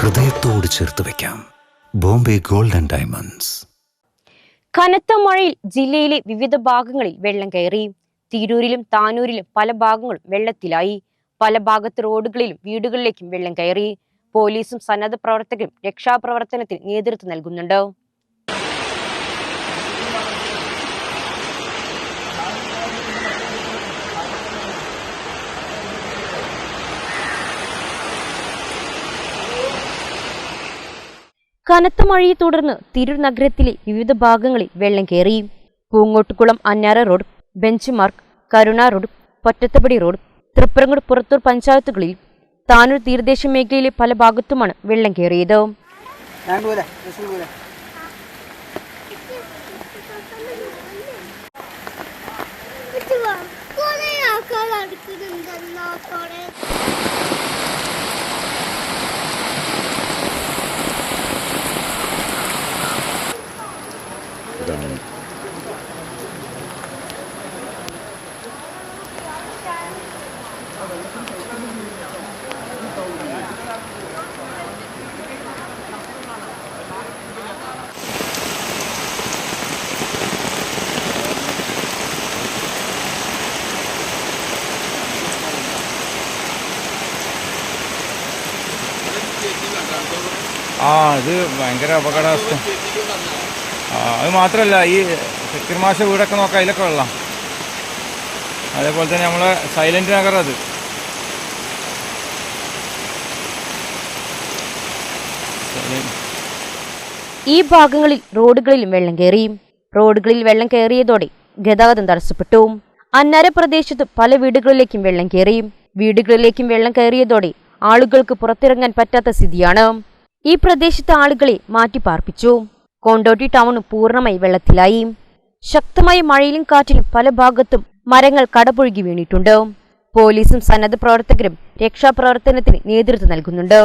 ഹൃദയത്തോട് ചേർത്ത് വെക്കാം. Bombay golden diamonds. കനത്ത മഴയിൽ ജില്ലയിലെ വിവിധ ഭാഗങ്ങളിൽ വെള്ളം കയറി. തിരൂരിലും താനൂരിലും പല ഭാഗങ്ങളും വെള്ളത്തിലായി. പല ഭാഗത്ത് റോഡുകളിലും വീടുകളിലേക്കും വെള്ളം കയറി. പോലീസും സന്നദ്ധ പ്രവർത്തകരും രക്ഷാപ്രവർത്തനത്തിന് നേതൃത്വം നൽകുന്നുണ്ട്. കനത്ത മഴയെ തുടർന്ന് തിരൂർ നഗരത്തിലെ വിവിധ ഭാഗങ്ങളിൽ വെള്ളം കയറി. Poongottukulam Annara road bench mark Karuna road Pottathapadi road Thripparangode Purathur പഞ്ചായത്തുകളിൽ താനൂർ തീരദേശ മേഖലയിലെ പല ഭാഗത്തുമാണ് വെള്ളം കയറിയത്. ഞാൻ ആ ഇത് ഭയങ്കര അപകടാവസ്ഥ. അത് മാത്രമല്ല ഈ മാഷ വീടൊക്കെ നോക്കാം അതിലൊക്കെ വെള്ളം. അതേപോലെ തന്നെ നമ്മളെ സൈലന്റ് നഗർ അത്. ഈ ഭാഗങ്ങളിൽ റോഡുകളിലും വെള്ളം കയറി റോഡുകളിൽ വെള്ളം കയറിയതോടെ ഗതാഗതം തടസ്സപ്പെട്ടു. അന്നര പ്രദേശത്ത് പല വീടുകളിലേക്കും വെള്ളം കയറി വീടുകളിലേക്കും വെള്ളം കയറിയതോടെ ആളുകൾക്ക് പുറത്തിറങ്ങാൻ പറ്റാത്ത സ്ഥിതിയാണ്. ഈ പ്രദേശത്തെ ആളുകളെ മാറ്റിപ്പാർപ്പിച്ചു. കോണ്ടോട്ടി ടൗൺ പൂർണമായി വെള്ളത്തിലായി. ശക്തമായ മഴയിലും കാറ്റിലും പല ഭാഗത്തും മരങ്ങൾ കടപുഴുകി വീണിട്ടുണ്ട്. പോലീസും സന്നദ്ധ പ്രവർത്തകരും രക്ഷാപ്രവർത്തനത്തിന് നേതൃത്വം നൽകുന്നുണ്ട്.